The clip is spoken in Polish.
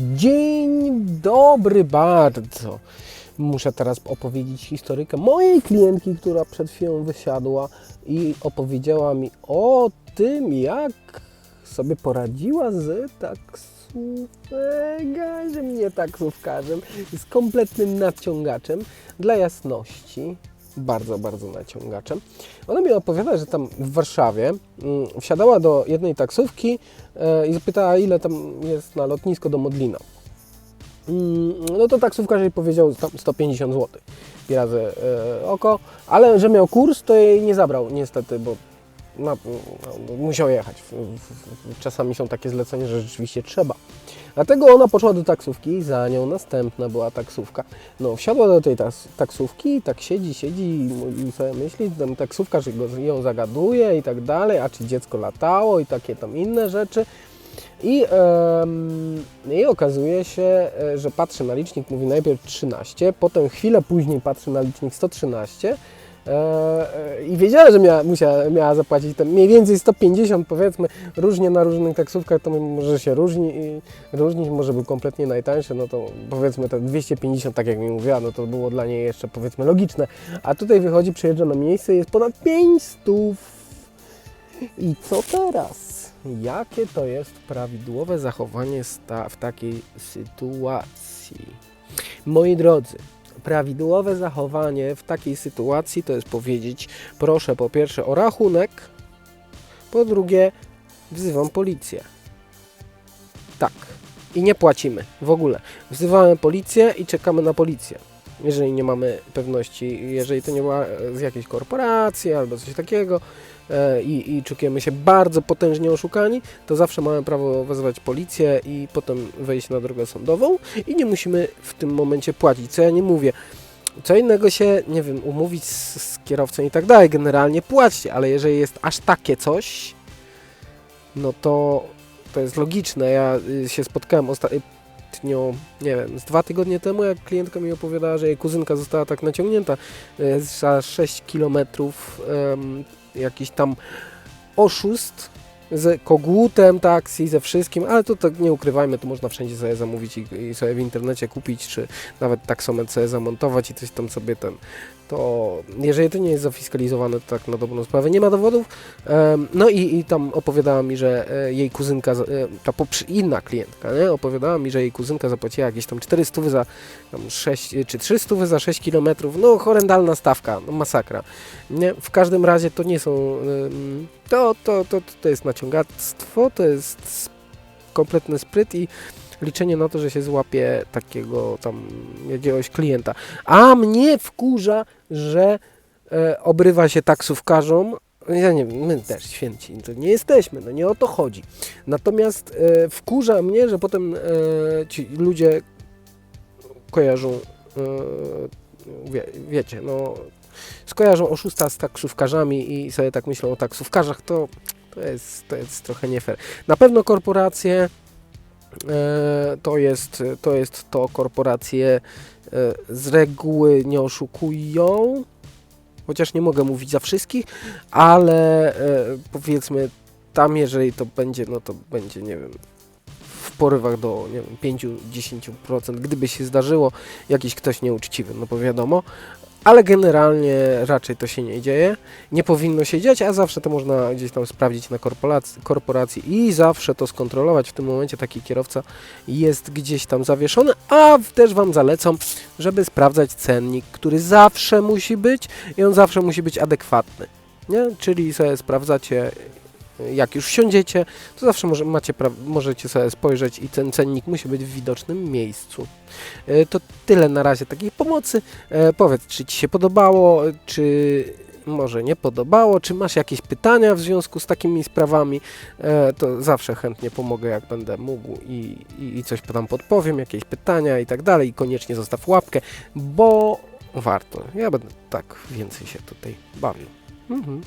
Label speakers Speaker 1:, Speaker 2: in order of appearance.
Speaker 1: Dzień dobry bardzo. Muszę teraz opowiedzieć historykę mojej klientki, która przed chwilą wysiadła i opowiedziała mi o tym, jak sobie poradziła z taksówkarzem, nie taksówkarzem, z kompletnym naciągaczem. Dla jasności, bardzo, bardzo naciągaczem. Ona mi opowiada, że tam w Warszawie mm, wsiadała do jednej taksówki e, i zapytała, ile tam jest na lotnisko do Modlina. Mm, No to taksówkarz jej powiedział tam 150 zł i razy e, oko, ale że miał kurs, to jej nie zabrał niestety, bo no, musiał jechać. Czasami są takie zlecenia, że rzeczywiście trzeba. Dlatego ona poszła do taksówki, za nią następna była taksówka. No, wsiadła do tej taksówki tak siedzi, siedzi i, sobie myśli, ten taksówkarz ją zagaduje i tak dalej, a czy dziecko latało i takie tam inne rzeczy. I, em, I okazuje się, e, że patrzy na licznik, mówi najpierw 13, potem chwilę później patrzy na licznik 113 e, e, i wiedziała, że miała, musiała, miała zapłacić ten mniej więcej 150 powiedzmy, różnie na różnych taksówkach to może się różni, różnić, może był kompletnie najtańszy, no to powiedzmy te 250, tak jak mi mówiła, no to było dla niej jeszcze powiedzmy logiczne, a tutaj wychodzi, przyjeżdża na miejsce, jest ponad 500 i co teraz? Jakie to jest prawidłowe zachowanie w takiej sytuacji? Moi drodzy, prawidłowe zachowanie w takiej sytuacji to jest powiedzieć: proszę po pierwsze o rachunek, po drugie wzywam policję. Tak. I nie płacimy w ogóle. Wzywamy policję i czekamy na policję. Jeżeli nie mamy pewności, jeżeli to nie była e, z jakiejś korporacji albo coś takiego, e, i, i czujemy się bardzo potężnie oszukani, to zawsze mamy prawo wezwać policję i potem wejść na drogę sądową i nie musimy w tym momencie płacić. Co ja nie mówię. Co innego się, nie wiem, umówić z, z kierowcą i tak dalej. Generalnie płaćcie, ale jeżeli jest aż takie coś, no to to jest logiczne. Ja y, się spotkałem ostatnio, nie wiem, z dwa tygodnie temu, jak klientka mi opowiadała, że jej kuzynka została tak naciągnięta y, za 6 kilometrów jakiś tam oszust z kogutem taksi, ze wszystkim, ale to tak nie ukrywajmy, to można wszędzie sobie zamówić i, i sobie w internecie kupić, czy nawet taksometr sobie zamontować i coś tam sobie ten, to jeżeli to nie jest zafiskalizowane, to tak na dobrą sprawę nie ma dowodów. No i, i tam opowiadała mi, że e, jej kuzynka, e, ta inna klientka, nie? opowiadała mi, że jej kuzynka zapłaciła jakieś tam 400 za tam 6, czy 300 za 6 km, no horrendalna stawka, no masakra. Nie? W każdym razie to nie są, to, to, to, to jest naciągactwo, to jest kompletny spryt i liczenie na to, że się złapie takiego tam jakiegoś klienta. A mnie wkurza, że e, obrywa się taksówkarzom. Ja nie wiem, my też święci to nie jesteśmy, no nie o to chodzi. Natomiast e, wkurza mnie, że potem e, ci ludzie kojarzą, e, wie, wiecie, no skojarzą oszusta z taksówkarzami i sobie tak myślą o taksówkarzach, to, to, jest, to jest trochę nie fair. Na pewno korporacje to jest to, jest to korporacje e, z reguły nie oszukują, chociaż nie mogę mówić za wszystkich, ale e, powiedzmy tam, jeżeli to będzie, no to będzie, nie wiem, w porywach do nie wiem, 5-10%, gdyby się zdarzyło jakiś ktoś nieuczciwy, no bo wiadomo, ale generalnie raczej to się nie dzieje. Nie powinno się dziać, a zawsze to można gdzieś tam sprawdzić na korporacji, korporacji i zawsze to skontrolować. W tym momencie taki kierowca jest gdzieś tam zawieszony, a też Wam zalecam, żeby sprawdzać cennik, który zawsze musi być i on zawsze musi być adekwatny. Nie? Czyli sobie sprawdzacie, jak już wsiądziecie, to zawsze może, macie możecie sobie spojrzeć i ten cennik musi być w widocznym miejscu. E, To tyle na razie takiej pomocy. E, powiedz, czy Ci się podobało, czy może nie podobało, czy masz jakieś pytania w związku z takimi sprawami, e, to zawsze chętnie pomogę, jak będę mógł i, i, i coś tam podpowiem, jakieś pytania i tak dalej. I koniecznie zostaw łapkę, bo warto. Ja będę tak więcej się tutaj bawił. Mhm.